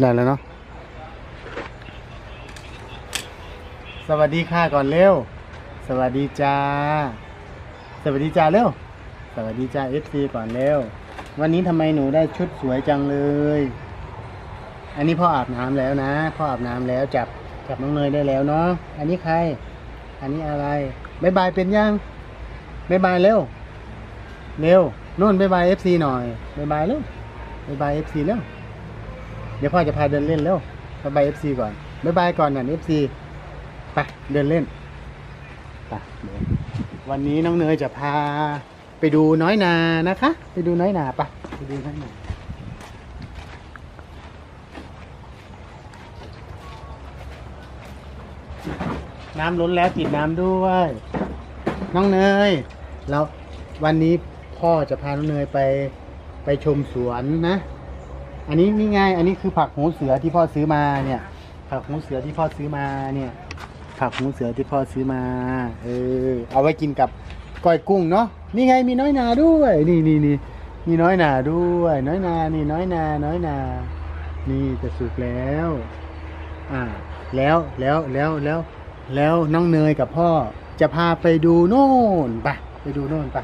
ได้แล้วเนาะ สวัสดีค่ะก่อนเร็ว สวัสดีจ้า สวัสดีจ้าเร็ว สวัสดีจ้าเอฟซีก่อนเร็ว วันนี้ทำไมหนูได้ชุดสวยจังเลย อันนี้พ่ออาบน้ำแล้วนะ พ่ออาบน้ำแล้วจับจับน้องเนยได้แล้วเนาะ อันนี้ใคร อันนี้อะไรบายบายเป็นยังบายบายเร็ว เร็วนู่นบายบายเอฟซีหน่อยบายบายเร็วบายบายเอฟซีเร็ว เดี๋ยวพ่อจะพาเดินเล่นเร็วบายบายเอฟซีก่อนบายบายก่อนน่ะเอฟซีไปเดินเล่นไปเดี๋ยววันนี้น้องเนยจะพาไปดูน้อยนานะคะ ไปดูน้อยนาไปไปดูน้อยนาน้ำล้นแล้วติดน้ำด้วย น้องเนยแล้ววันนี้พ่อจะพาน้องเนยไปไปชมสวนนะ อันนี้นี่ไงอันนี้คือผักหูเสือที่พ่อซื้อมาเนี่ย ผักหูเสือที่พ่อซื้อมาเนี่ย ผักหูเสือที่พ่อซื้อมา เออ เอาไว้กินกับก้อยกุ้งเนาะนี่ไงมีน้อยนาด้วย นี่นี่นี่มีน้อยนาด้วย น้อยนานี่น้อยนา น้อยนา นี่จะสุกแล้ว อ่า แล้วแล้วแล้วแล้วแล้วน้องเนยกับพ่อจะพาไปดูโน่นไปไปดูโน่นไป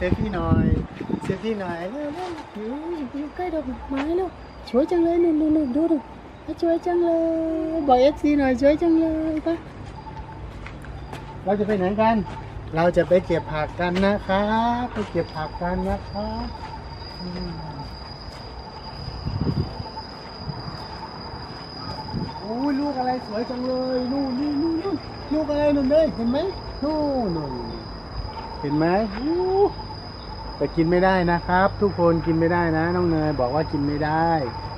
เซฟพี่หน่อย เซฟพี่หน่อยเร็วเร็วอยู่อยู่ใกล้ดอกไม้แล้วสวยจังเลยหนุ่นหนุ่นหนุ่นดูดูสวยจังเลยบอกเอฟซีหน่อยสวยจังเลยไปเราจะไปไหนกัน เราจะไปเก็บผักกันนะครับไปเก็บผักกันนะครับโอ้ยลูกอะไรสวยจังเลยนู่นนี่นู่นนู่นลูกอะไรนู่นเลยเห็นไหมนู่นนู่นเห็นไหมอู้ แต่กินไม่ได้นะครับ ทุกคนกินไม่ได้นะ น้องเนยบอกว่ากินไม่ได้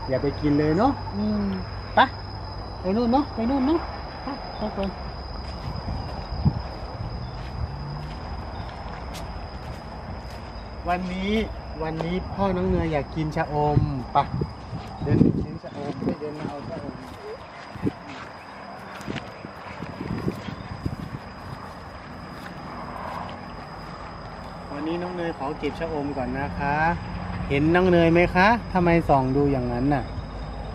อย่าไปกินเลยเนาะอืมไปไปนู่นเนาะไปนู่นเนาะไปไปไปวันนี้วันนี้พ่อน้องเนยอยากกินชะอมปะเดินไปซื้อชะอมไปเดินมาเอาชะอมวันนี้น้อง เนยขอเก็บชะอมก่อนนะคะ เห็นน้องเนยไหมคะทำไมส่องดูอย่างนั้นน่ะ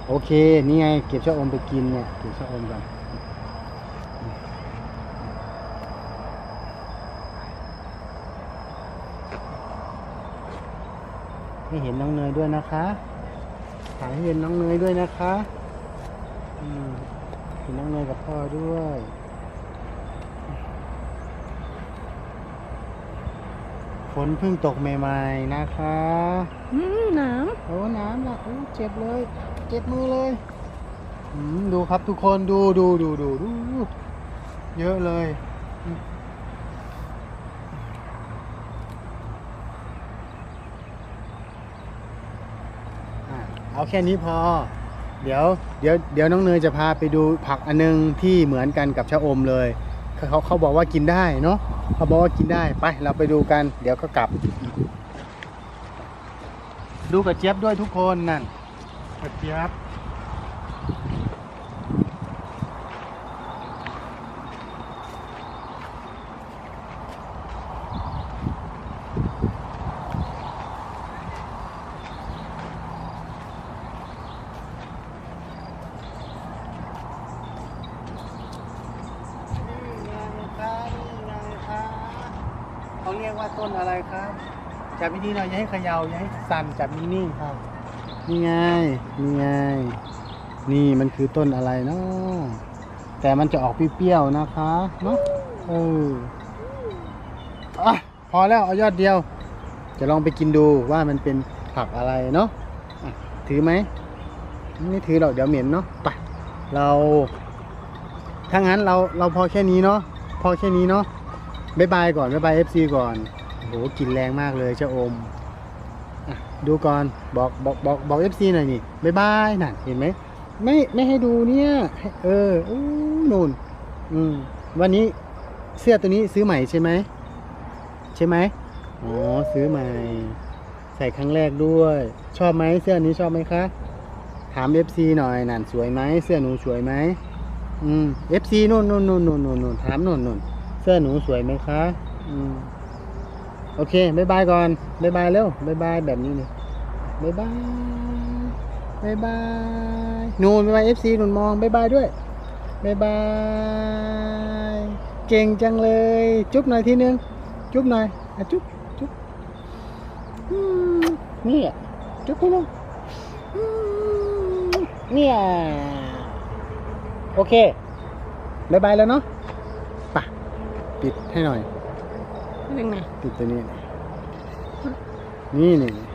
โอเค นี่ไงเก็บชะอมไปกินเนี่ยเก็บชะอมก่อนให้เห็นน้องเนยด้วยนะคะถ่ายให้เห็นน้องเนยด้วยนะคะ อืมเห็นน้องเนยกับพ่อด้วย ฝนเพิ่งตกใหม่ๆนะคะอืมหนามโอ้น้ำละโอ้เจ็บเลย เจ็บมือเลยอืมดูครับทุกคนดูดูดูดูดูเยอะเลยอืมอะเอาแค่นี้พอ เดี๋ยว เดี๋ยว เดี๋ยวน้องเนยจะพาไปดูผักอันนึงที่เหมือนกันกับชะอมเลย เขาเขาเขาบอกว่ากินได้เนาะ เขาบอกว่ากินได้ไปเราไปดูกัน เดี๋ยวก็กลับ ดูกระเจี๊ยบด้วยทุกคนนั่นกระเจี๊ยบนี่ไงครับนี่ไงครับ เขาเรียกว่าต้นอะไรครับจับดีๆหน่อยอย่าให้เขยา่าอย่าให้สั่นจับนิ่งๆครับ นี่ไงนี่ไงนี่มันคือต้นอะไรเนาะแต่มันจะออกเปรี้ยวๆนะคะเนาะเอออะพอแล้วเอายอดเดียว จะลองไปกินดูว่ามันเป็นผักอะไรเนาะอะถือไหมไม่ถือหรอกเดี๋ยวเหม็นเนาะไปเราถ้างั้นเราเราพอแค่นี้เนาะพอแค่นี้เนาะ บายบายก่อนบายบายเอฟซีก่อนโหกลิ่นแรงมากเลยเจ้าอมอะดูก่อนบอกบอกบอกบอกเอฟซีหน่อยนี่บายบายน่ะเห็นไหมไม่ไม่ให้ดูเนี่ยให้เอออู้นู่นอืมวันนี้เสื้อตัวนี้ซื้อใหม่ใช่ไหมใช่ไหมอ๋อซื้อใหม่ ใส่ครั้งแรกด้วย ชอบไหมเสื้อนี้ชอบไหมคะถามเอฟซีหน่อยนั่นสวยไหมเสื้อหนูสวยไหมอืมเอฟซีนู่นนู่นนู่นนู่นนู่นนู่นถามนู่นนู่น สื้อหนูสวยไหมคะอืมโอเคบายบายก่อนบายบายเร็วบายบายแบบนี้เลยบายบายบายบายหนูบายบายเอฟซีหนูมองบายบายด้วยบายบาย เก่งจังเลย จุ๊บหน่อยทีนึง จุ๊บหน่อยอะจุ๊บจุ๊บนี่อะจุ๊บทีนึงเนี่ยโอเคบายบายแล้วเนาะ ปิดให้หน่อยยังไงปิดตัวนี้หน่อยนี่นี่